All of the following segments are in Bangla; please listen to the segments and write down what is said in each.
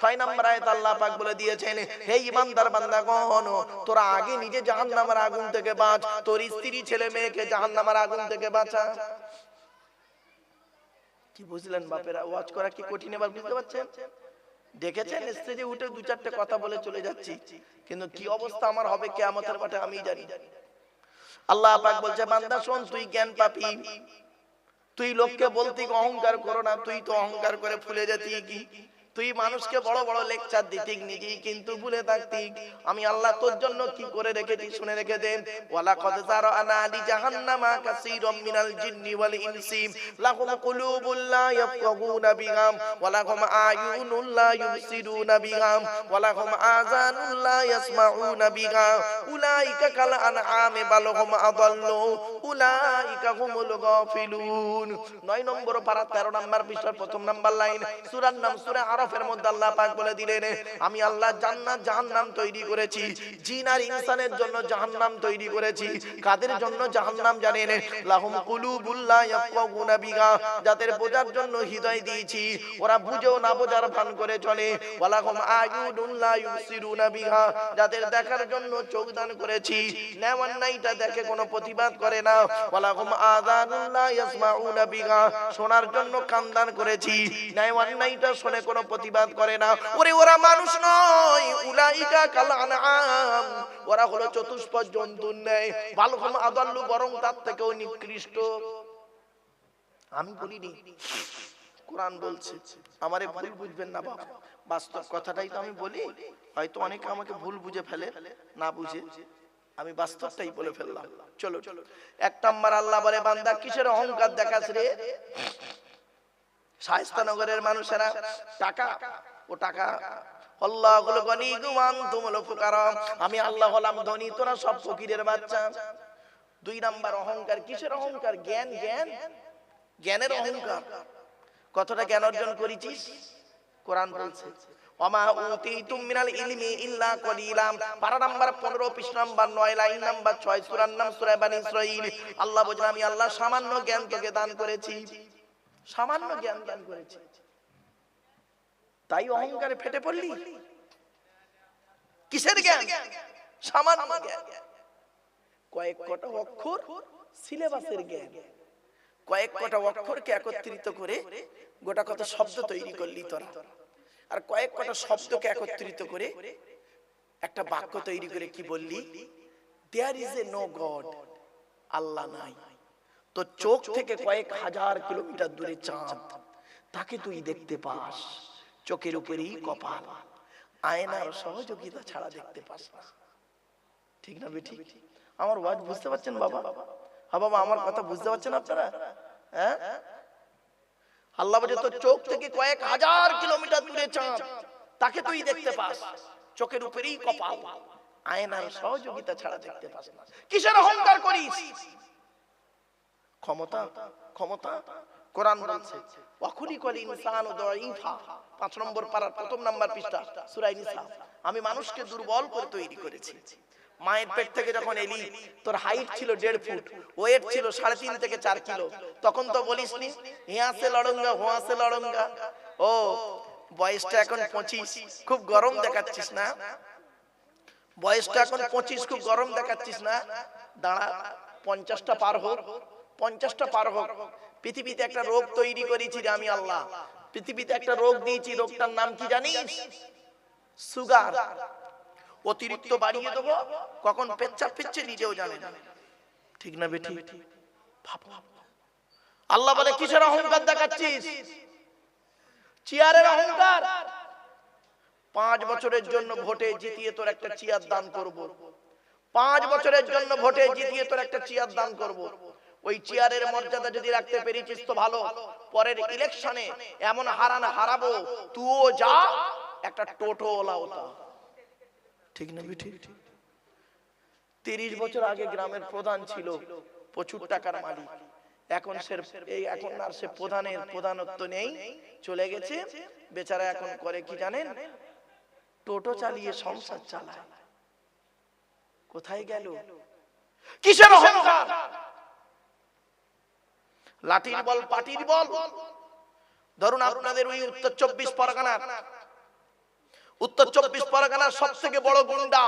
ছয় নম্বর আয়াত আল্লাহ পাক বলে দিয়েছেন, হে ইমানদার বান্দাগণ, তোরা আগে নিজে জাহান্নামের আগুন থেকে বাঁচ, তোর স্ত্রী ছেলে মেয়েকে জাহান্নামের আগুন থেকে বাঁচা। কি বুঝলেন বাপেরা, ওয়াজ করা কি কঠিন এবার বুঝতে পারছেন? দেখেছেন স্টেজে উঠে দু চারটে কথা বলে চলে যাচ্ছি, কিন্তু কি অবস্থা আমার হবে কেয়ামতের মাঠে আমি জানি। আল্লাহ পাক বলছে, বান্দা শোন, তুই জ্ঞান পাপি। তুই লোককে বলতি অহংকার করো না, তুই তো অহংকার করে ফুলে যেতি কি? তুই মানুষকে বড় বড় লেকচার দিতি নিজেই কিন্তু ভুলে থাকতি আমি আল্লাহ তোর জন্য কি করে রেখেছি শুনে রেখে দে। ওয়ালা কদ জারানা আলি জাহান্নামা কাসীরাম মিনাল জিন্নি ওয়াল ইনসি। লাহুম কুলুবুল লা ইয়াফকাহুনা বিহা ওয়া লাহুম আয়ুনুল লা ইউবসিরুনা বিহা ওয়া লাহুম আযানুল লা ইয়াসমাউনা বিহা উলাইকা কাল আনআমি বাল হুম আদাল্লু। উলাইকা হুমুল গাফিলুন। 9 নম্বর পারা 13 নম্বর পৃষ্ঠার প্রথম নাম্বার লাইন। সূরার নাম সূরা আরাফের মধ্যে আল্লাহ পাক বলে দিলেন, আমি আল্লাহ জান্নাত জাহান্নাম তৈরি করেছি, জিন আর ইনসানের জন্য জাহান্নাম তৈরি করেছি, কাদের জন্য জাহান্নাম জানেন? লাহুম কুলুবুল লা ইয়াফকাহুনা বিহা, যাদের বোঝার জন্য হৃদয় দিয়েছি, ওরা বুঝেও না বোঝার ভান করে চলে, ওয়ালাহুম আয়ুনুন লা ইউসিরুনা বিহা, যাদের দেখার জন্য চোখ দান করেছি নেওয়ান্নাইটা দেখে কোনো প্রতিবাদ করে না, ওয়ালাহুম আযানুন লা ইয়াসমাউনা বিহা, শোনার জন্য কান দান করেছি নেওয়ান্নাইটা শুনে কোনো প্রতিবাদ করে না। ওরে, ওরা মানুষ নয়। উলাইকা কাল আনআম ওরা হলো চতুষ্পদ জন্তুর ন্যায়। বালহুম আদাল্লু, বরং তার থেকেও নিকৃষ্ট। আমি বলিনি। কোরআন বলছে, আমারে ভুল বুঝবেন না বাবা। বাস্তব কথাটাই তো আমি বলি। হয়তো অনেকে আমাকে ভুল বুঝে ফেলে, না বুঝে। আমি বাস্তবটাই বলে ফেললাম। চলো চলো। এক নাম্বার আল্লাহ বলে, বান্দা কিসের অহংকার দেখাস রে? শায়স্তানগরের মানুষেরা টাকা ও টাকা। আল্লাহ হলো গনি গুমান তুমলো আমি আল্লাহ হলাম ধনী তোরা সব ফকিরের বাচ্চা। দুই নাম্বার অহংকার কিসের অহংকার জ্ঞান জ্ঞান। জ্ঞানের অহংকার। কতটা জ্ঞান অর্জন করেছিস? কোরআন বলছে উতিতুম মিনাল ইলমি ইল্লা কলিলাম। পারা নাম্বার 15 পৃষ্ঠা নাম্বার 9 লাইন নাম্বার 6 সূরার নাম সূরা বানি ইসরাঈল। আল্লাহ বলেন আমি আল্লাহ সামান্য জ্ঞান তোকে দান করেছি। সামান্য জ্ঞান দান করেছি। তাই অহংকারে ফেটে পড়লি? কিসের জ্ঞান? সামান্য জ্ঞান। কয়েক কটা অক্ষর সিলেবাসের জ্ঞান। কয়েক কটা অক্ষরকে একত্রিত করে গোটা কত শব্দ তৈরি করলি তোরা। আর কয়েক কটা শব্দকে একত্রিত করে একটা বাক্য তৈরি করে কি বললি? There is a no God Allah নাই। তো চোখ থেকে কয়েক হাজার কিলোমিটার দূরে চাঁদ। তাকে তুই দেখতে পাস। চোখের উপরেই কপাল। আয়নার সহযোগিতা ছাড়া দেখতে পাস না। ঠিক না বেটি আমার ওয়াজ বুঝতে পারছেন বাবা? হ্যাঁ বাবা, আমার কথা বুঝতে পারছেন আপনারা? হ্যাঁ? আল্লাহ বলে, তোর চোখ থেকে কয়েক হাজার কিলোমিটার দূরে চাঁদ। তাকে তুই দেখতে পাস। চোখের উপরেই কপাল। আয়নার সহযোগিতা ছাড়া দেখতে পাস না। কিসের অহংকার করিস? ক্ষমতা ক্ষমতা, কোরআন বলছে। ওয়াকুলি কল ইনসান দাঈফা। পাঁচ নম্বর পারার প্রথম নাম্বার পৃষ্ঠা সূরা নিসা। আমি মানুষকে দুর্বল করে তৈরি করেছি। মায়ের পেট থেকে যখন এলি, তোর হাইট ছিল দেড় ফুট, ওয়েট ছিল সাড়ে তিন থেকে চার কিলো। তখন তো বলিস নি হিয়াসে লড়ঙ্গা, হোয়াসে লড়ঙ্গা। ও, বয়সটা এখন পঁচিশ, খুব গরম দেখাচ্ছিস না? বয়সটা এখন পঁচিশ, খুব গরম দেখাচ্ছিস না? দাঁড়া, পঞ্চাশটা পার হোক। পঞ্চাশটা পার হোক। পৃথিবীতে একটা রোগ তৈরি করেছি রে আমি আল্লাহ। পৃথিবীতে একটা রোগ দিয়েছি, রোগটার নাম কি জানিস? সুগার। অতিরিক্ত বাড়িয়ে দেবো, কখন পেচ্ছাপ ফিরছে নিজেও জানে না। ঠিক না বেটি। আল্লাহ বলে, কিসের অহংকার দেখাচ্ছিস? চেয়ারের অহংকার। পাঁচ বছরের জন্য ভোটে জিতিয়ে তোর একটা চেয়ার দান করব। পাঁচ বছরের জন্য ভোটে জিতিয়ে তোর একটা চেয়ার দান করব। ওই চেয়ারের মর্যাদা যদি রাখতে পেরেছিস তো ভালো। পরের ইলেকশনে এমন হারান হারাবো, তুইও যা, একটা টোটো ওলা ওটা ঠিক না বিঠি? তিরিশ বছর আগে গ্রামের প্রধান ছিল, প্রচুর টাকার মালিক। এখন সে, এই এখন আর সে প্রধানের প্রধানত্ব নেই, চলে গেছে। বেচারা এখন করে কি জানেন? টোটো চালিয়ে সংসার চালায়। কোথায় গেল? কিসের অহংকার? লাঠির বল, পাটির বল। ধরুন আপনাদের ওই উত্তর চব্বিশ পরগনার। উত্তর চব্বিশ পরগনার সব থেকে বড় গুন্ডা।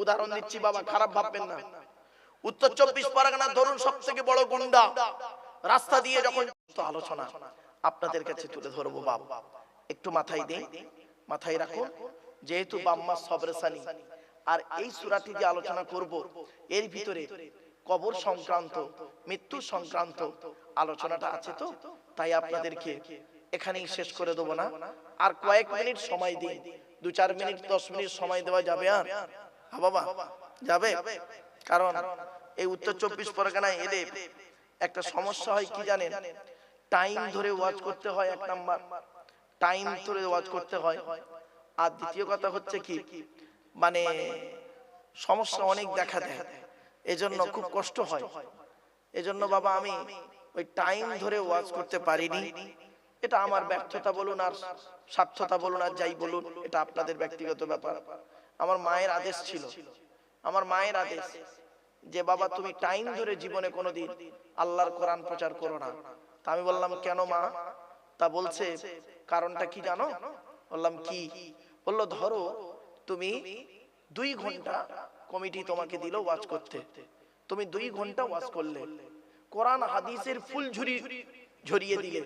উদাহরণ দিচ্ছি বাবা, খারাপ ভাববেন না। উত্তর চব্বিশ পরগনা ধরুন সব থেকে বড় গুন্ডা। রাস্তা দিয়ে যখন আলোচনা আপনাদের কাছে তুলে ধরবো বাবা। একটু মাথায় দিন, মাথায় রাখুন। যেহেতু বাম্মা সবরেসানি, আর এই সুরাটি যে আলোচনা করব, এর ভিতরে কবর সংক্রান্ত মৃত্যু সংক্রান্ত আলোচনাটা আছে তো? তাই আপনাদেরকে এখানেই শেষ করে দেবো না। আর কয়েক মিনিট সময় দিন। দু চার মিনিট দশ মিনিট সময় দেওয়া যাবে আর? হ্যাঁ বাবা যাবে? কারণ এই উত্তর চব্বিশ পরগনায় এলে একটা সমস্যা হয় কি জানেন? টাইম ধরে ওয়াচ করতে হয় এক নাম্বার। টাইম ধরে ওয়াচ করতে হয়। আর দ্বিতীয় কথা হচ্ছে কি? মানে সমস্যা অনেক দেখা দেয়। এজন্য খুব কষ্ট হয়। এজন্য বাবা আমি ওই টাইম ধরে ওয়াজ করতে পারিনি। এটা আমার ব্যর্থতা বলুন আর স্বার্থতা বলুন আর যাই বলুন এটা আপনাদের ব্যক্তিগত ব্যাপার। আমার মায়ের আদেশ ছিল আমার মায়ের আদেশ যে বাবা তুমি টাইম ধরে জীবনে কোনোদিন আল্লাহর কোরআন প্রচার করো না। তা আমি বললাম কেন মা? তা বলছে কারণটা কি জানো? বললাম কি? বলল ধরো তুমি দুই ঘণ্টা কমিটি তোমাকে দিল ওয়াজ করতে। তুমি দুই ঘণ্টা ওয়াজ করলে। কোরআন হাদিসের ফুল ঝুরি ঝরিয়ে দিলে।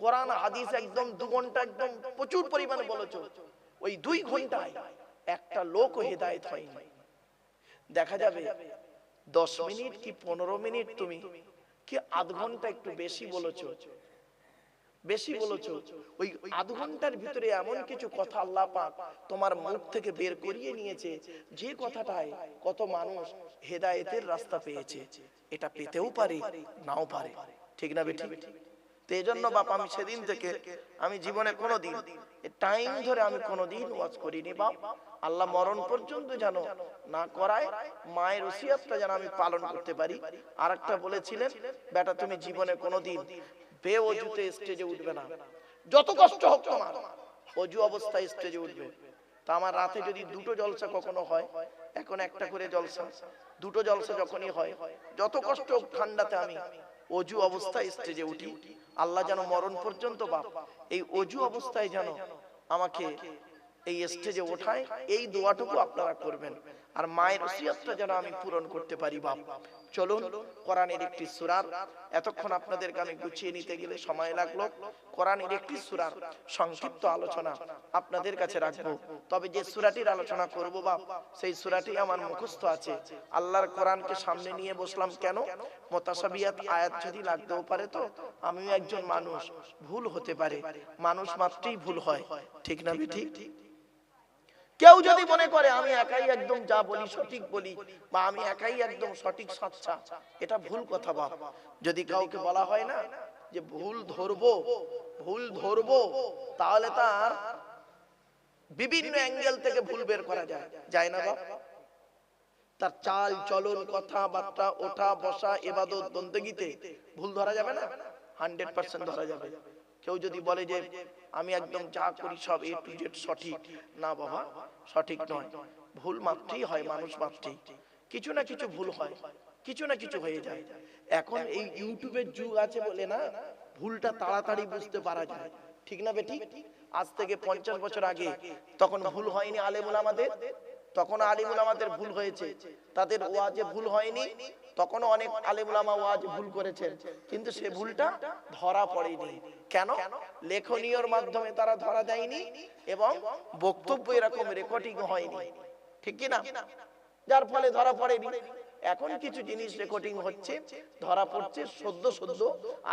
কোরআন হাদিস একদম দু ঘণ্টা একদম প্রচুর পরিমাণে বলেছ। ওই দুই ঘন্টায় একটা লোক হেদায়েত হয়নি। দেখা যাবে দশ মিনিট কি পনেরো মিনিট তুমি? কি আধ ঘণ্টা একটু বেশি বলেছ? বেশি বলেছ। ওই আধ ঘণ্টার ভিতরে এমন কিছু কথা আল্লাহ পাক তোমার মুখ থেকে বের করিয়ে নিয়েছে। যে কথাটায় কত মানুষ হেদায়েতের রাস্তা পেয়েছে। এটা পেতেও পারে নাও পারে। ঠিক না বেটি তো এই জন্য বাপ আমি সেদিন থেকে আমি জীবনে কোনো দিন টাইম ধরে আমি কোনো দিন ওয়াজ করিনি বাপ। আল্লাহ মরণ পর্যন্ত যেন না করায় মায়ের ওসিয়াতটা যেন আমি পালন করতে পারি। আর একটা বলেছিলেন বেটা তুমি জীবনে কোনো দিন বেঅজুতে স্টেজে উঠবে না। যত কষ্ট হোক তোমার অজু অবস্থায় স্টেজে উঠবে। তা আমার রাতে যদি দুটো জলসা কখনো হয় এখন একটা করে জলসা। দুটো জলসা যখনই হয় যত কষ্ট হোক ঠান্ডাতে আমি অজু অবস্থায় স্টেজে উঠি। আল্লাহ যেন মরণ পর্যন্ত বাপ এই অজু অবস্থায় যেন আমাকে এই স্টেজে ওঠায় এই দোয়াটুকু আপনারা করবেন। আর মায়ের ওসিয়তটা যেন আমি পূরণ করতে পারি, বাপ। চলুন, কোরআনের একটি সুরার এতক্ষণ আপনাদেরকে আমি গুছিয়ে নিতে গেলে সময় লাগল। কোরআনের একটি সুরার সংক্ষিপ্ত আলোচনা আপনাদের কাছে রাখব। তবে যে সুরাটির আলোচনা করব, বাপ, সেই সুরাটি আমার মুখস্থ আছে। আল্লাহর কোরআনকে সামনে নিয়ে বসলাম কেন? মোতাসাবিয়াত আয়াত যদি লাগতেও পারে তো, আমিও একজন মানুষ, ভুল হতে পারে। মানুষ মাত্রই ভুল হয়। ঠিক না ঠিক কেউ যদি মনে করে, আমি একাই একদম যা বলি, সঠিক বলি বা আমি একাই একদম সঠিক সচ্ছা এটা ভুল কথা বাপ। যদি কাউকে বলা হয় না যে, ভুল ধরবো ভুল ধরবো, তাহলে তার বিভিন্ন অ্যাঙ্গেল থেকে ভুল বের করা যায়। যায় না বাপ? তার চাল, চলন, কথাবার্তা, ওঠা, বসা, এবাদত, বন্দগিতে ভুল ধরা যাবে না? হান্ড্রেড পার্সেন্ট ধরা যাবে। কেউ যদি বলে যে আমি একদম যা করি সব এ টু জেড সঠিক। না বাবা সঠিক নয়। ভুল মাত্রই হয় মানুষ মাত্রই। কিছু না কিছু ভুল হয়। কিছু না কিছু হয়ে যায়। এখন এই ইউটিউবের যুগ আছে বলে না ভুলটা তাড়াতাড়ি বুঝতে পারা যায়। ঠিক না বেটি? আজ থেকে পঞ্চাশ বছর আগে তখন ভুল হয়নি আলেমুল আমাদের। তখন আলিমুল আমাদের ভুল হয়েছে। তাদের ওয়াজে ভুল হয়নি। তখনও অনেক আলিমুলামা ওয়াজ ভুল করেছেন, কিন্তু সে ভুলটা ধরা পড়েনি। কেন? লেখনীয়র মাধ্যমে তারা ধরা দেয়নি এবং বক্তব্য এরকম রেকর্ডিং হয়নি। ঠিক কি না যার ফলে ধরা পড়েনি। এখন কিছু জিনিস রেকর্ডিং হচ্ছে, ধরা পড়ছে, সদ্য সদ্য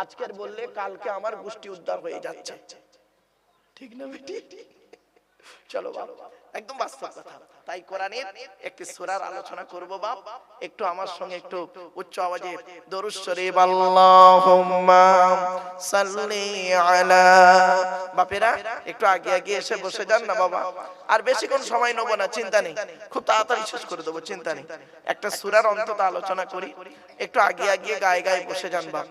আজকের বললে কালকে আমার গোষ্ঠী উদ্ধার হয়ে যাচ্ছে। ঠিক না বেটি? চলো একদম বাস্তব কথা। তাই কোরআনের একটি সূরার আলোচনা করব বাপ। একটু আমার সঙ্গে একটু উচ্চ আওয়াজে দরুদ শরীফ। আল্লাহুম্মা সাল্লি আলা। বাপেরা, একটু আগে আগে এসে বসে যান না বাবা। আর বেশিক্ষণ সময় নেব না, চিন্তা নেই। খুব তাড়াতাড়ি শেষ করে দেবো, চিন্তা নেই। একটা সূরার অন্তত আলোচনা করি। একটু আগে আগে গায়ে গায়ে বসে যান বাপ।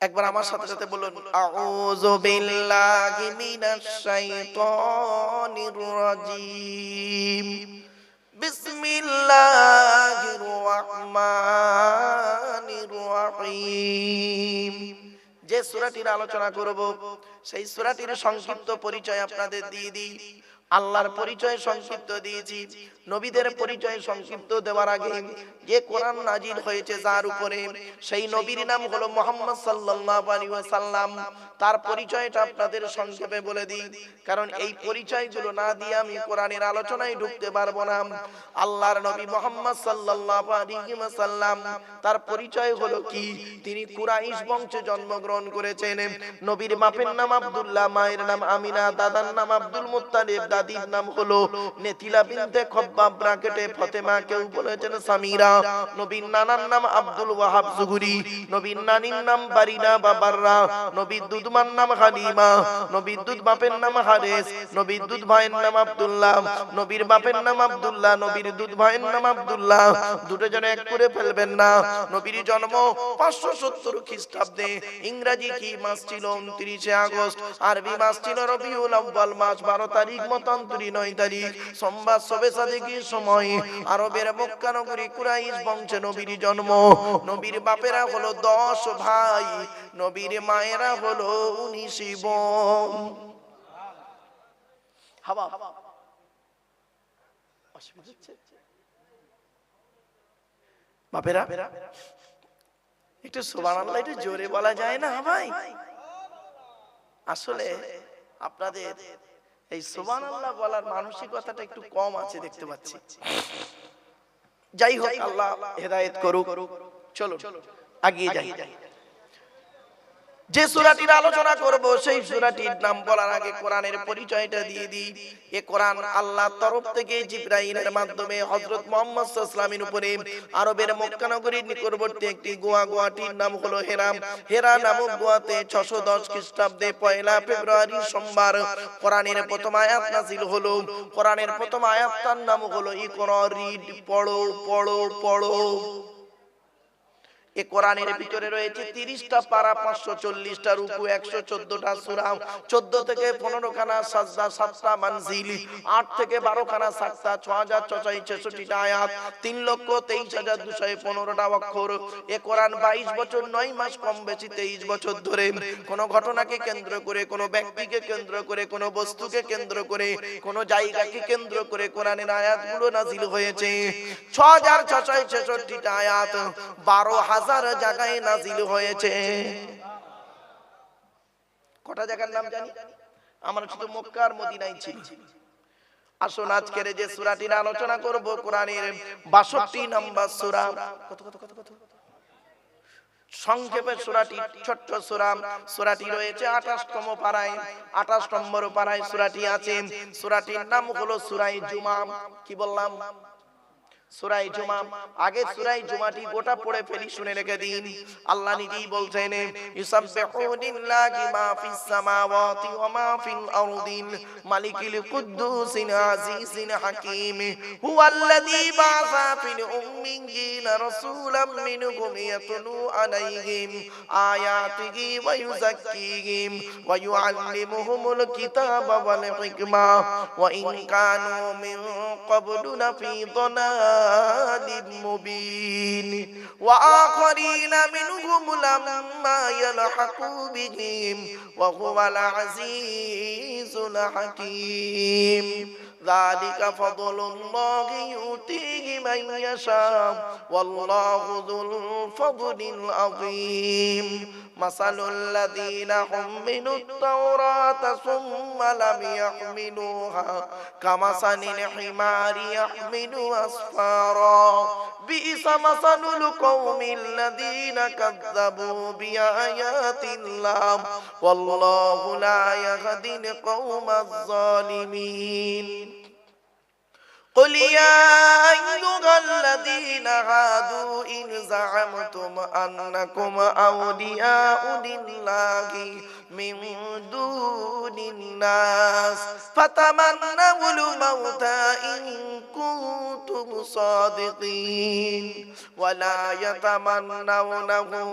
একবার আমার সাথে সাথে বলুন, আউযু বিল্লাহি মিনাশ শাইতানির রাজিম। বিসমিল্লাহির রহমানির রহিম। যে সূরাটির আলোচনা করব, সেই সূরাটির সংক্ষিপ্ত পরিচয় আপনাদের দিয়ে দিই। আল্লাহর পরিচয় সংক্ষিপ্ত দিয়েছি। নবীদের পরিচয় সংক্ষিপ্ত দেওয়ার আগে যে কোরআন নাজির হয়েছে যার উপরে, সেই নবীর নাম হলো মোহাম্মদ সাল্লাল্লাহু আলাইহি ওয়াসাল্লাম। তার পরিচয়টা আপনাদের সংক্ষেপে বলে দিই। কারণ এই পরিচয়গুলো না দিয়ে আমি কোরআনের আলোচনায় ঢুকতে পারব না। আল্লাহর নবী মোহাম্মদ সাল্লাল্লাহু আলাইহি ওয়াসাল্লাম, তার পরিচয় হলো কি? তিনি কুরাইশ বংশে জন্মগ্রহণ করেছেন। নবীর বাপের নাম আব্দুল্লাহ, মায়ের নাম আমিনা, দাদার নাম আব্দুল মুত্তালিব দাদির নাম হলো নেতিলা বিনতে খব্বাব ব্রাকেটে ফতেমা কেউ বলেছেন সামিরা। নবীর নানার নাম আব্দুল ওয়াহাব জুহুরি। নবীর নানির নাম বারিনা বাবাররা নবীর দুধমার নাম হালিমা। নবীর দুধ বাপের নাম হারেস। নবীর দুধ ভাইয়ের নাম আব্দুল্লাহ। নবীর বাপের নাম আব্দুল্লাহ। নবীর দুধ ভাইয়ের নাম আব্দুল্লাহ। দুটো জন এক করে ফেলবেন না। নবীর জন্ম পাঁচশো সত্তর খ্রিস্টাব্দে। ইংরাজি কি মাস ছিল? উনত্রিশে আগস্ট। আরবি মাস ছিল রবিউল আব্বাল মাস। বারো তারিখ সময়। আরবের মক্কা নগরী কুরাইশ বংশে নবীর জন্ম। নবীর বাপেরা হলো দশ ভাই। নবীর মায়েরা হলো উনিশ একটু একটু জোরে বলা যায় না ভাই আসলে আপনাদের এই সুবান আল্লাহ বলার মানসিকতাটা একটু কম আছে দেখতে পাচ্ছি। যাই হোক, আল্লাহ হেদায়েত করুক। চলো চলো আগিয়ে যাই। যে সূরাটির আলোচনা করব, সেই সূরাটির নাম বলার আগে কোরআনের পরিচয়টা দিয়ে দিই। এ কোরআন আল্লাহর তরফ থেকে জিব্রাইলের মাধ্যমে হযরত মুহাম্মদ সাল্লাল্লাহু উপরে আরবের মক্কা নগরীর নিকটবর্তী একটি গোয়া গোয়াটির নাম হলো হেরা হেরা নামক গোয়াতে 610 খ্রিস্টাব্দে পয়লা ফেব্রুয়ারি সোমবার কোরআনের প্রথম আয়াত নাযিল হলো। কোরআনের প্রথম আয়াতটার নাম হলো ইকরা, রিড, পড়ো পড়ো পড়ো। এ কোরআনের ভিতরে রয়েছে তিরিশটা পারা, পাঁচশো চল্লিশটা রুকু, একশো চোদ্দটা সুরাম চোদ্দ থেকে পনেরো খানা সাজদা, সাতটা মানজিল, আট থেকে বারো খানা সাতটা ছ হাজার ছশাই ছেষট্টিটা আয়াত, তিন লক্ষ তেইশ হাজার দুশো পনেরোটা অক্ষর। এ কোরআন বাইশ বছর, নয় মাস কম বেশি, তেইশ বছর ধরে। কোন ঘটনাকে কেন্দ্র করে, কোন ব্যক্তিকে কেন্দ্র করে, কোন বস্তুকে কেন্দ্র করে, কোন জায়গাকে কেন্দ্র করে কোরআনের আয়াতগুলো নাজিল হয়েছে। ছ হাজার ছশো ছেষট্টিটা আয়াত, বারো হাজার জায়গায় নাজিল হয়েছে। কটা জায়গার নাম জানি? আমরা শুধু মক্কার মদিনায় ছিল। আসুন আজকের যে সূরাটির আলোচনা করব, কোরআনের 62 নম্বর সূরা। কত কত কত কত? সংক্ষেপে সূরাটি, ছোট্ট সূরা। সূরাটি রয়েছে 28 তম পারায়। 28 নম্বর পারায় সূরাটি আছে। সূরাটির নাম হলো সূরায়ে জুমা কি বললাম? সুরাই জুমা। আগে সুরাই জুমাটি গোটা পড়ে ফেলি শুনে রেখে দিন। আল্লাহ নিজেই বলছেন ইউসাববিহু লিল্লাহি মা ফিস সামাওয়াতি ওয়া মা ফিল আরদিল মালিকিল কুদ্দুসিল আজিজিল হাকীম। হুয়াল্লাযী বা'সা ফিল উম্মিয়িনা রাসূলাম মিনহুম ইয়াতলু আলাইহিম আয়াতিহি ওয়া ইউযাক্কিহিম ওয়া ইউআল্লিমুহুমুল কিতাবা ওয়াল হিকমা। ওয়া ইন কানু মিন ক্বাবলু লাফি ضلال مبين وآخرين منهم لما يلحقوا بهم وهو العزيز الحكيم ذلك فضل الله يؤتيه من يشاء والله ذو الفضل العظيم مثل الذين حملوا التوراة ثم لم يحملوها كمثل الحمار يحمل أسفارا. بئس مثل القوم الذين كذبوا بآيات الله. والله لا يهدي القوم الظالمين. قل يا أيها الذين هادوا إن زعمتم أنكم أولياء لله من دون الناس فتمنوا الموت إن كنتم صادقين. ولا يتمنونه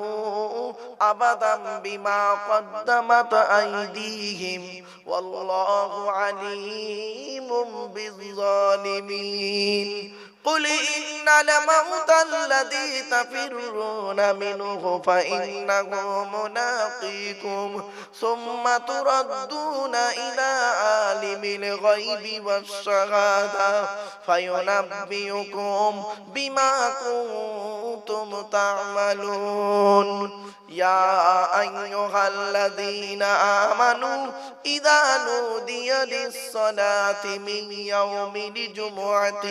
أبدا بما قدمت أيديهم. والله عليم بالظالمين. قل إن الموت الذي تفرون منه فإنه ملاقيكم ثم تردون إلى عالم الغيب والشهادة فينبئكم بما كنتم تعملون يا أيها الذين آمنوا إذا نودي للصلاة من يوم الجمعة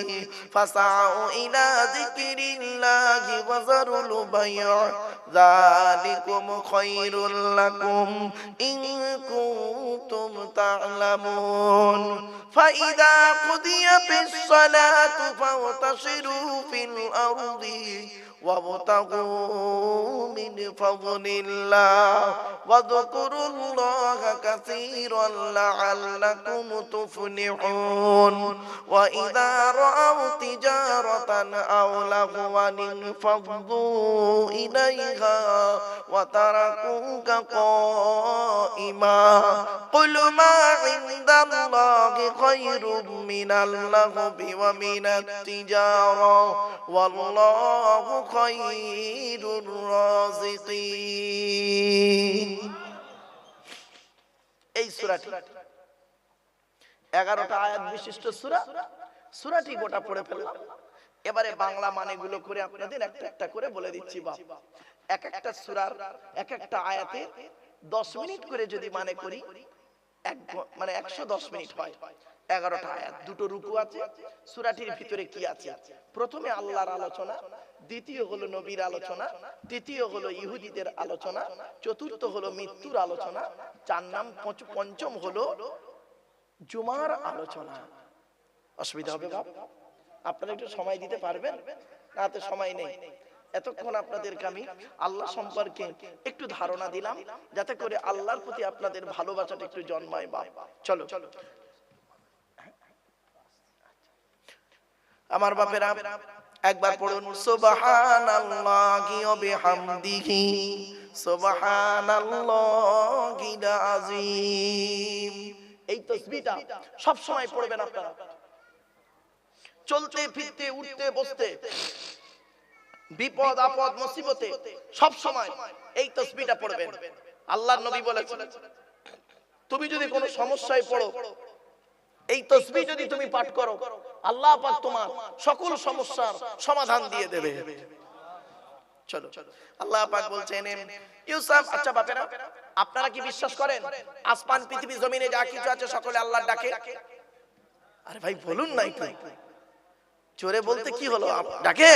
فاسعوا إلى ذكر الله وذروا البيع ذلكم خير لكم إن كنتم تعلمون فإذا قضيت الصلاة فانتشروا في الأرض وابتغوا من فضل الله واذكروا الله كثيرا لعلكم تفلحون وإذا رأوا تجارة أو لغوا انفضوا إليها وتركوك قائما قل ما عند الله خير من اللغو ومن التجارة والله خير الرازقين এই সুরাটি এগারোটা আয়াত বিশিষ্ট সুরা সুরাটি গোটা পড়ে ফেললাম এবারে বাংলা মানেগুলো করে আপনাদের একটা একটা করে বলে দিচ্ছি বাপ এক একটা সুরার এক একটা আয়াতে দশ মিনিট করে যদি মানে করি এক মানে একশো দশ মিনিট হয়। এগারোটা আয়াত দুটো রুকু আছে। সুরাটির ভিতরে কি আছে? প্রথমে আল্লাহর আলোচনা, দ্বিতীয় হলো নবীর আলোচনা, তৃতীয় হলো ইহুদিদের আলোচনা, চতুর্থ হলো মৃত্যুর আলোচনা, চার নাম পঞ্চ- পঞ্চম হলো জুমার আলোচনা। অসুবিধা হবে বাপ। আপনারা একটু সময় দিতে পারবেন? না সময় নেই। এতক্ষণ আপনাদেরকে আমি আল্লাহ সম্পর্কে একটু ধারণা দিলাম, যাতে করে আল্লাহর প্রতি আপনাদের ভালোবাসাটা একটু জন্মায় বা চলো। চলো আমার বাপেরা, একবার পড়ুন, সুবহানাল্লাহি ওয়া বিহামদিহি সুবহানাল্লাহিল আযীম। এই তাসবিহটা সব সময় পড়বেন আপনারা। চলতে, ফিরতে, উঠতে, বসতে। বিপদ, আপদ, মুসিবতে সব সময় এই তসবিটা পড়বেন। আল্লাহর নবী বলেছেন, তুমি যদি কোনো সমস্যায় পড়ো, এই তসবি যদি তুমি পাঠ করো, আল্লাহ পাক তোমার সকল সমস্যার সমাধান দিয়ে দেবে। চলো, আল্লাহ পাক বলছেন ইউসাফ আচ্ছা বাপেরা, আপনারা কি বিশ্বাস করেন, আসমান, পৃথিবী, জমিনে যা কিছু আছে সকলে আল্লাহর ডাকে? আরে ভাই, বলুন না একটু জোরে বলতে কি হলো? ডাকে?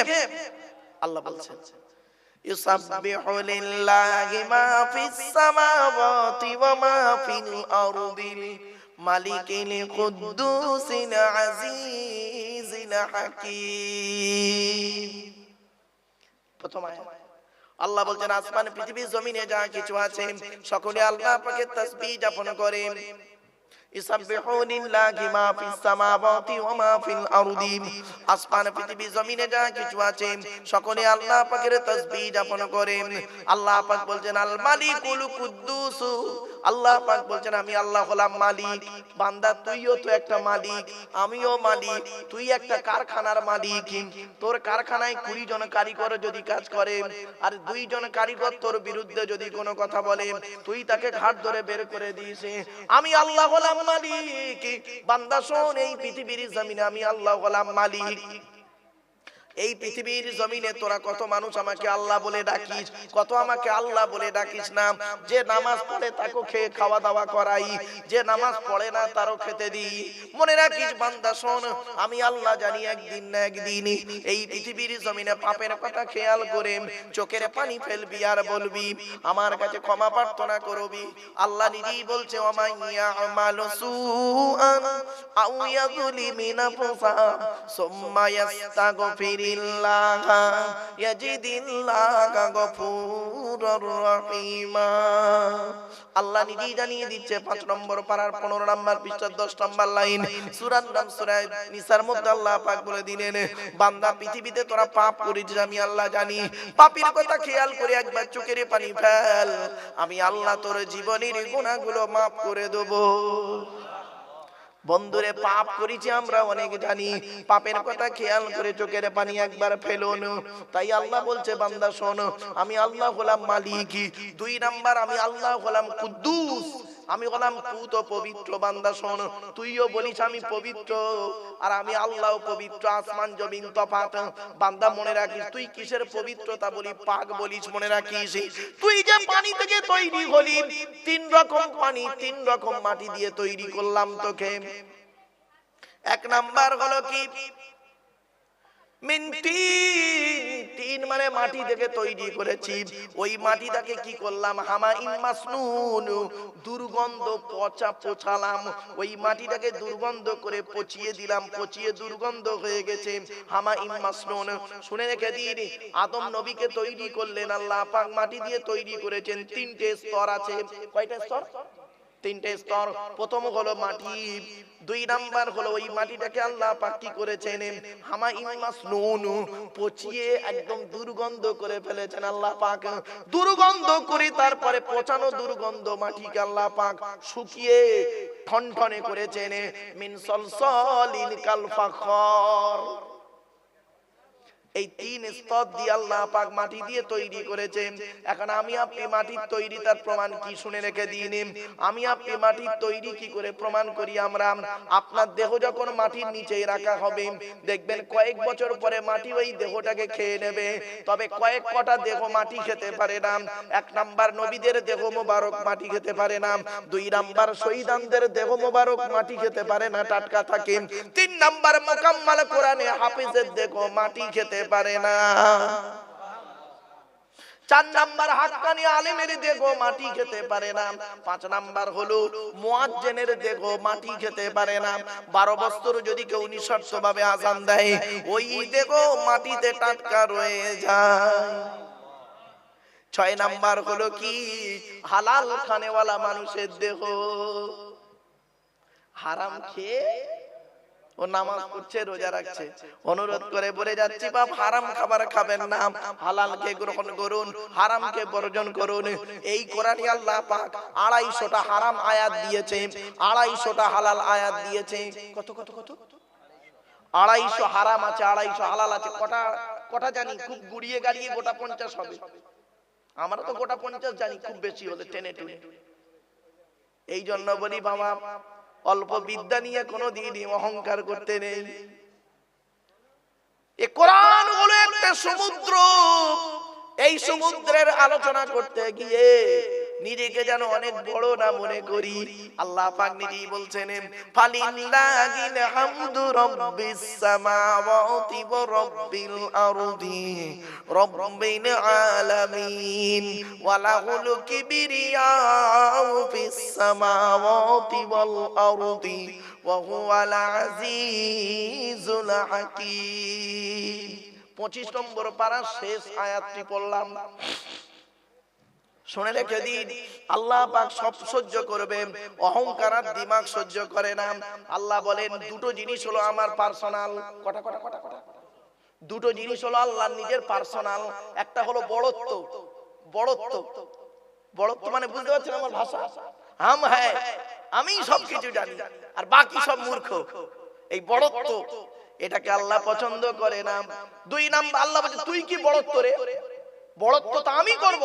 আল্লাহ বলছেন يسبح لله ما في السماوات وما في الأرض الملك القدوس العزيز الحكيم প্রথম আয়াত আল্লাহ বলছেন আসমান পৃথিবী জমিনে যা কিছু আছে সকলে আল্লাহ পাকে তাসবিহ যাপন করে আসমান, পৃথিবী, জমিনে যা কিছু সকলে আল্লাহ পাকের তাসবিহ যাপন করে আল্লাহ পাক বলছেন, আল মালিকুল আল্লাহ পাক বলছেন, আমি আল্লাহ হলাম মালিক। বান্দা, তুইও তো একটা মালিক। আমিও মালিক। তুই একটা কারখানার মালিক। তোর কারখানায় কুড়ি জন কারিগর যদি কাজ করে আর দুই জন কারিগর তোর বিরুদ্ধে যদি কোনো কথা বলে, তুই তাকে ঘাট ধরে বের করে দিস। আমি আল্লাহ হলাম মালিক। বান্দা, শোন, এই পৃথিবীর জমিনে আমি আল্লাহ হলাম মালিক। এই পৃথিবীর জমিনে তোরা কত মানুষ আমাকে আল্লাহ বলে ডাকিস? কত আমাকে আল্লাহ বলে ডাকিস না? যে নামাজ পড়ে তাকে খেয়ে খাওয়া দাওয়া করাই। যে নামাজ পড়ে না তারও খেতে দিই। মনে রাখিস বান্দা, শোন, আমি আল্লাহ জানি একদিন না একদিন এই পৃথিবীর জমিনে পাপের কথা খেয়াল করে চোখের পানি ফেলবি আর বলবি, আমার কাছে ক্ষমা প্রার্থনা করবি। আল্লাহ নিজেই বলছে ওমাইয়া আমালু সুআন আউ ইয়াযলিমি নাফসা সুম্মা আল্লাহ নিজেই জানিয়ে দিচ্ছে, পাঁচ নম্বর পারার পনেরো নম্বর পৃষ্ঠার দশ নম্বর লাইন। সুরার নাম সুরায় নিসার মধ্যে আল্লাহ পাক বলে দিলেন, বান্দা পৃথিবীতে তোরা পাপ করেছিস আমি আল্লাহ জানি। পাপের কথা খেয়াল করে একবার চোখের পানি ফেল, আমি আল্লাহ তোর জীবনের গুণাগুলো মাফ করে দেবো। বন্ধুরে পাপ করেছি, আমরা অনেক জানি। পাপের কথা খেয়াল করে চোখের পানি একবার ফেলুন। তাই আল্লাহ বলছে, বান্দা শোন, আমি আল্লাহ হলাম মালিক। দুই নাম্বার, আমি আল্লাহ হলাম কুদ্দুস। আমি বললাম তুই তো পবিত্র বান্দা, শোন। তুইও বলিস আমি পবিত্র। আর আমি আল্লাহ পবিত্র, আসমান, জমিন, তফাত। বান্দা, মনে রাখিস, তুই কিসের পবিত্রতা বলি, পাক বলিস, মনে রাখিস। তুই যে পানি থেকে তৈরি হলি, তিন রকম পানি, তিন রকম মাটি দিয়ে তৈরি করলাম তোকে। এক নাম্বার হলো কি? মানে ওই মাটিটাকে দুর্গন্ধ করে পচিয়ে দিলাম, পচিয়ে দুর্গন্ধ হয়ে গেছে। হামা শুনে রেখে দিন, আদম নবীকে তৈরি করলেন, আল্লাহ মাটি দিয়ে তৈরি করেছেন। তিনটে স্তর আছে। কয়টা স্তর? তিনটে স্তর। প্রথম হলো মাটি, দুই নাম্বার হলো ওই মাটিটাকে আল্লাহ পাক করেছেন? হামা ইমাস নুনু পচিয়ে একদম দুর্গন্ধ করে ফেলেছেন আল্লাহ পাক। দুর্গন্ধ করে তারপরে পচানো দুর্গন্ধ মাটিকে আল্লাহ পাক শুকিয়ে ঠনঠনে করেছেন। মিন সলসলিন কাল ফাখর এই তিন স্তর দিয়ে আল্লাহ পাক মাটি দিয়ে তৈরি করেছেন। এখন আমি আপনি মাটির তৈরি তার প্রমাণ কি শুনে রেখে দিন? আমি আপনি মাটির তৈরি কি করে প্রমাণ করি আমরা? আপনার দেহ যখন মাটির নিচে রাখা হবে, দেখবেন কয়েক বছর পরে মাটি ওই দেহটাকে খেয়ে নেবে। তবে কয়েক কটা দেহ মাটি খেতে পারে না। এক নাম্বার নবীদের দেহ মোবারক মাটি খেতে পারে না। দুই নাম্বার শহীদানদের দেহ মোবারক মাটি খেতে পারে না, টাটকা থাকে। তিন নাম্বার মোকাম্মাল কোরআনে হাফিজের দেহ মাটি খেতে পারে না। চার নাম্বার হাক্কানি আলিমের দেখো, মাটি খেতে পারে না। পাঁচ নাম্বার হলো মুয়াজ্জেনের দেখো, মাটি খেতে পারে না। বারো বছর যদি কেউ নিঃশর্ত ভাবে আজান দেয়, ওই দেখো মাটিতে টাটকা রয়ে যায়। ছয় নাম্বার হলো কি? হালাল খানেওয়ালা মানুষের দেহ। হারাম খেয়ে ও নামাজ পড়ছে রোজা রাখছে। অনুরোধ করে বলে যাচ্ছি বাপ হারাম খাবার খাবেন না। হালালকে গ্রহণ করুন হারামকে বর্জন করুন। এই কোরআন আল্লাহ পাক আড়াইশোটা হারাম আয়াত দিয়েছে আড়াইশোটা হালাল আয়াত দিয়েছে। কত কত কত? আড়াইশো হারাম আছে আড়াইশো হালাল আছে কটা কটা জানি খুব গুড়িয়ে গাড়িয়ে গোটা পঞ্চাশ হবে। আমরা তো গোটা পঞ্চাশ জানি খুব বেশি হলে টেনে টুনে এই জন্য বলি বাবা অল্প বিদ্যা নিয়ে কোনো দিনই অহংকার করতে নেই। এ কোরআন হলো একটা সমুদ্র। এই সমুদ্রের আলোচনা করতে গিয়ে নিজেকে যেন অনেক বড় না মনে করি। আল্লাহ পাক নিজেই বলছেন ফালিল্লাহিল হামদু রাব্বিস সামাওয়াতি ওয়া রাব্বিল আরদি রাব্বিল আলামিন ওয়া লাহুল কিবরিয়াউ ফিস সামাওয়াতি ওয়াল আরদি ওয়া হুয়াল আজিজুল হাকীম। 25 নম্বর পারা শেষ আয়াতটি পড়লাম। শুনে রেখে দিন আল্লাহ পাক সব সহ্য করবে, অহংকার আর দিমাগ সহ্য করে না। আল্লাহ বলেন, দুটো জিনিস হলো আমার পার্সোনাল। কটা কটা কটা কটা? দুটো জিনিস হলো আল্লাহর নিজের পার্সোনাল। একটা হলো বড়ত্ব। বড়ত্ব। বড়ত্ব মানে বুঝতে পারছেন আমার ভাষা? হাম হ্যাঁ আমি সব কিছু জানি, আর বাকি সব মূর্খ। এই বড়ত্ব, এটাকে আল্লাহ পছন্দ করে না। দুই নাম্বার, আল্লাহ বলছে তুই কি বড়ত্ব রে? বড়ত্ব তো আমি করব।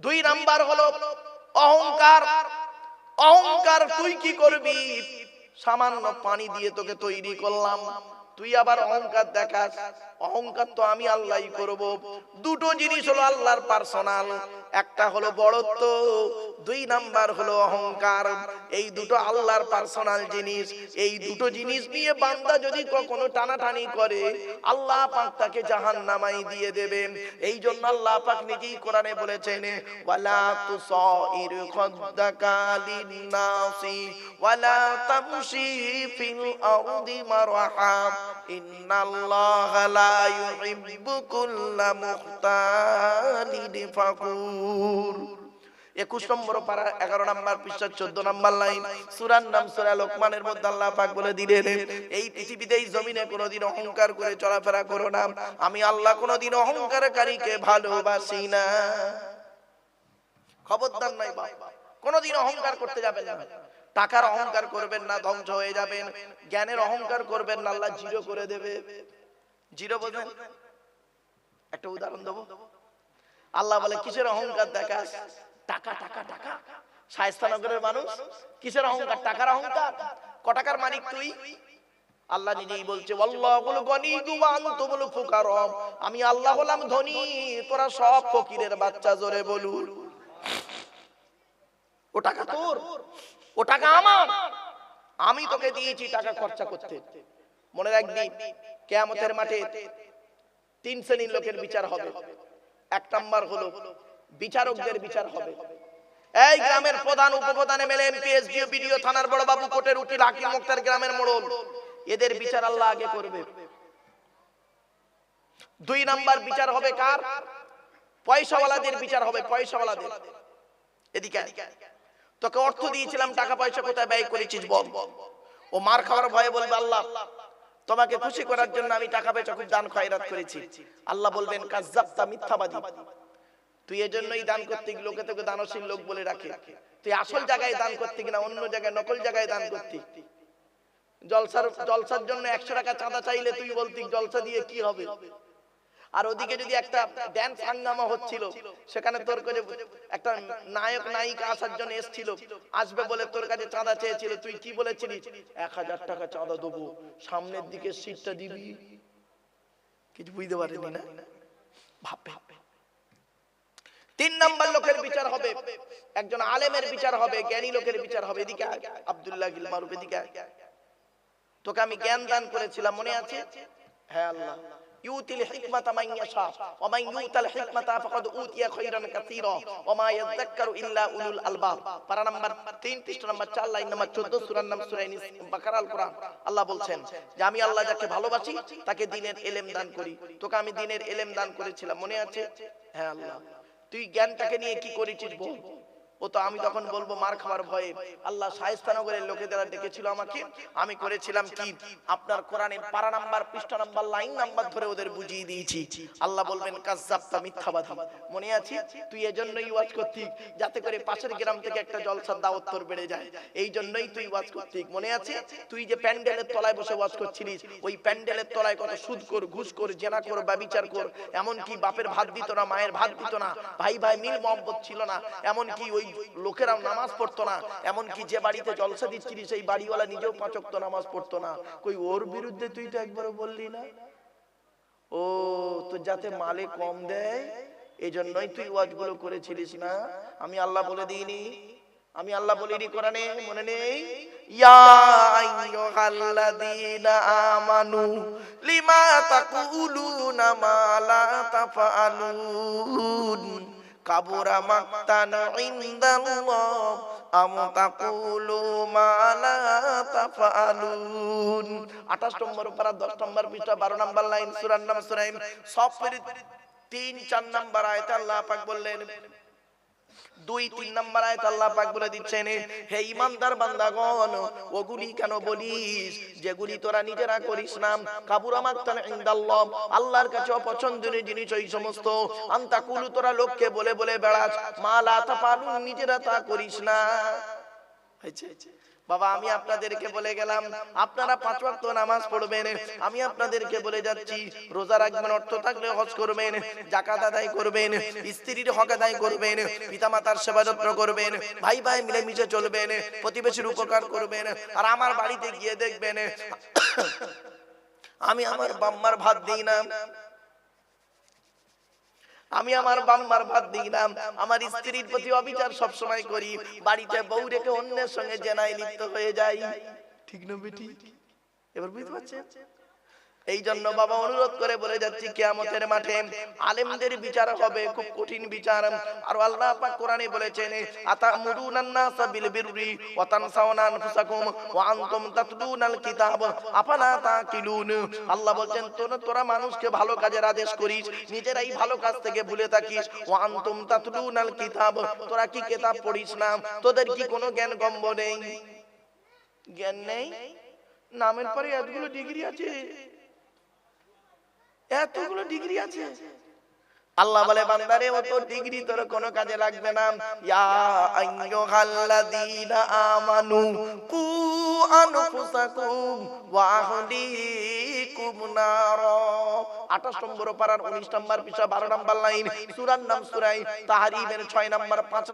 দুই নাম্বার হলো অহংকার। অহংকার তুই কি করবি? সামান্য পানি দিয়ে তোকে তৈরি করলাম। তুই আবার অহংকার দেখাস। অহংকার তো আমি আল্লাহই করব। দুটো জিনিস হলো আল্লাহর পার্সোনাল একটা হলো বড়ত্ব, দুই নাম্বার হলো অহংকার। এই দুটো আল্লাহর পার্সোনাল জিনিস। এই দুটো জিনিস নিয়ে বান্দা যদি কখনো টানাটানি করে, আল্লাহ পাক তাকে জাহান্নামাই দিয়ে দেবেন। এই জন্য আল্লাহ পাক নিজেই কোরআনে বলেছেন, ওয়ালা তুসাইর খাদ্দাকা লিন-নাসি, ওয়ালা তামশি ফিল আরদি মারহা ইন্নাল্লাহা লা ইউহিব্বু কুল্লা মুখতালিন ফাকুর আল্লাহ কোনোদিন অহংকার আমি আল্লাহ ভালোবাসি না। খবরদার নাই কোনোদিন অহংকার করতে যাবেন না। টাকার অহংকার করবেন না, ধ্বংস হয়ে যাবেন। জ্ঞানের অহংকার করবেন না, আল্লাহ জিরো করে দেবে। জিরো বোঝেন? একটা উদাহরণ দেবো? আল্লাহ বলে কিসের অহংকার দেখাস? টাকা টাকা টাকা। শায়স্তানগরের মানুষ কিসের অহংকার? টাকার অহংকার? ক টাকার মালিক তুই? আল্লাহ নিজেই বলছে আমি আল্লাহ হলাম ধনী তোরা সব ফকিরের বাচ্চা জোরে বলুন। ও টাকা তোর? ও টাকা আমার? আমি তোকে দিয়েছি টাকা খরচা করতে। মনে রাখবি কেয়ামতের মাঠে তিন শ্রেণির লোকের বিচার হবে। এক নাম্বার হলো বিচারকদের বিচার হবে। এই গ্রামের প্রধান উপপ্রধান এমএলএ এমপি এসডিও বিডিও থানার বড় বাবু কোর্টের উকিল হাকিম মুক্তার গ্রামের মোড়ল। এদের বিচার আল্লাহ আগে করবে। দুই নাম্বার বিচার হবে কার? পয়সাওয়ালাদের বিচার হবে পয়সাওয়ালাদের। এদিকে তোকে অর্থ দিয়েছিলাম টাকা পয়সা কোথায় ব্যয় করেছিস বল। ও মার খাওয়ার ভয়ে বলবে আল্লাহ তোমাকে খুশি করার জন্য আমি টাকা পয়সা খুব দান খয়রাত করেছি। আল্লাহ বলবেন কাজ্জাবতা মিথ্যাবাদী। তুই এজন্যই দান করতে গিয়ে লোকে তোকে দানশীল লোক বলে রাখে। তুই আসল জায়গায় দান করতে কিনা অন্য জায়গায় নকল জায়গায় দান করতি জলসার জলসার জন্য একশো টাকা চাঁদা চাইলে তুই বলতি, জলসা দিয়ে কি হবে? আর ওদিকে যদি একটা ড্যান্স হাঙ্গামা হচ্ছিল, সেখানে তোর কাছে একটা নায়ক, নায়িকা আসার জন্য এসেছিল, আসবে বলে তোর কাছে চাঁদা চেয়েছিল, তুই কি বলেছিলিস এক হাজার টাকা চাঁদা দেবো, সামনের দিকে সিটটা দিবি। কিছু বুঝতে না? ভাববে। তিন নাম্বার লোকের বিচার হবে, একজন আলেমের বিচার হবে, জ্ঞানী লোকের বিচার হবে, এদিকে আব্দুল্লাহ গিল মারুফ এদিকে তোকে আমি জ্ঞান দান করেছিলাম, মনে আছে? হ্যাঁ আল্লাহ। ইউতিল হিকমাতা মান ইয়াশা পারা নাম্বার 3 পৃষ্ঠা নাম্বার 4 লাইন নাম্বার 14 সূরার নাম সূরা বাকারা আল কোরআন আল্লাহ বলছেন যে আমি আল্লাহ যাকে ভালোবাসি, তাকে দ্বীনের ইলম দান করি। তোকে আমি দ্বীনের ইলম দান করেছিলাম, মনে আছে? হ্যাঁ আল্লাহ। তুই জ্ঞানটাকে নিয়ে কি করেছিস বল? ও তো আমি তখন বলব, মার খাওয়ার ভয়ে। আল্লাহ লোকেদের ডেকেছিল আমাকে। আমি করেছিলাম কি? আপনার পারা নাম্বার, পৃষ্ঠা নাম্বার, লাইন নাম্বার ধরে ওদের বুঝিয়ে দিয়েছি। আল্লাহ বলবেন মিথ্যাবাদী। মনে আছে? তুই এজন্যই ওয়াজ যাতে করে পাশের গ্রাম থেকে একটা জলসার দাওয়াত বেড়ে যায়। এই জন্যই তুই ওয়াজ করতি মনে আছে? তুই যে প্যান্ডেলের তলায় বসে ওয়াজ করছিলিস, ওই প্যান্ডেলের তলায় কত সুদ কর, ঘুষ কর, জেনা কর, ব্যবিচার কর। এমন কি বাপের ভাত দিত না, মায়ের ভাত দিত না। ভাই ভাই, মিল মহব্বত ছিল না। এমন কি ওই লোকেরাও নামাজ পড়তো না। এমন কি যে বাড়িতে জলসা দিচ্ছিলি, সেই বাড়িওয়ালা নিজেও পাঁচক তো নামাজ পড়তো না। কই, ওর বিরুদ্ধে তুই তো একবারও বললি না? ও, তো যাতে মালে কম দেয় এই জন্যই তুই ওয়াজগুলো করেছিলিস না। আমি আল্লাহ বলে দিইনি। আমি আল্লাহ বলিনি কোরআনে, মনে নেই? ইয়া কাবুরা মাক্তান ইনদাল্লাহ আম তাকুলু মা লা তাফআলুন 28 নম্বর পারা 10 নম্বর পৃষ্ঠা 12 নম্বর লাইন, সূরার নাম সূরা সব তিন, চার নম্বর আয়াতে আল্লাহ পাক বললেন দুই তিন নম্বর আয়াত আল্লাহ পাক বলে দিচ্ছেন, হে ইমানদার বান্দাগণ, ওগুলি কেন বলিস? যেগুলি তোরা নিজেরা করিস না কাবুরা মাক্তান ইনদাল্লাহ, আল্লাহর কাছে অপছন্দনীয় জিনিস ওই সমস্ত। আন্তাকুলু তোরা লোককে বলে বলে বেড়াস, মা লা তাফালুন, নিজেরা তা করিস না। হয়েছে। বাবা, আমি আপনাদেরকে বলে গেলাম, আপনারা পাঁচ ওয়াক্ত নামাজ পড়বেন, আমি আপনাদেরকে বলে যাচ্ছি, রোজা রাখবেন অর্থ থাকলে হজ করবেন জাকাত আদায় করবেন, স্ত্রীর হক আদায় করবেন, পিতামাতার সেবা যত্ন করবেন, ভাই ভাই মিলেমিশে চলবেন, প্রতিবেশীর উপকার করবেন, আর আমার বাড়িতে গিয়ে দেখবেন, আমি আমার বাম্মার ভাত দিই না। আমি আমার বাম্মার ভাত দিই না আমার স্ত্রীর প্রতি অবিচার সবসময় করি। বাড়িতে বউ রেখে অন্যের সঙ্গে জেনায় লিপ্ত হয়ে যাই। ঠিক না বেটি? এবার বুঝতে পারছেন? এই জন্য বাবা অনুরোধ করে বলে যাচ্ছি, কিয়ামতের মাঠে আলেমদের বিচার হবে, খুব কঠিন বিচার। আর আল্লাহ পাক কোরআনে বলেছেন আতামুরুনান নাসা বিল বিররি ওয়া তানসাউনা আনফুসাকুম ওয়া আনতুম তাতলুনাল কিতাব, আফালা তাকিলুন? আল্লাহ বলছেন, তোরা তোরা মানুষকে ভালো কাজের আদেশ করিস, নিজেরাই ভালো কাজ থেকে ভুলে থাকিস। ওয়া আনতুম তাতলুনাল কিতাব, তোরা কি কিতাব পড়িস না? তোদের কি কোনো জ্ঞান গম্ব নেই? জ্ঞান নেই? নামের পরে এতগুলো ডিগ্রি আছে। এতগুলো ডিগ্রি আছে। আল্লাহ বলে, বান্দারে অত ডিগ্রি তোর কোনো কাজে লাগবে না। ইয়া আইয়ুহাল্লাযীনা আমানু কু আনফুসাকুম ওয়া আহলিকুম নার। 28 নম্বর পারার 19 নম্বর পৃষ্ঠা 12 নম্বর লাইন। সূরার নাম সূরা তাহরিমের 6 নম্বর 5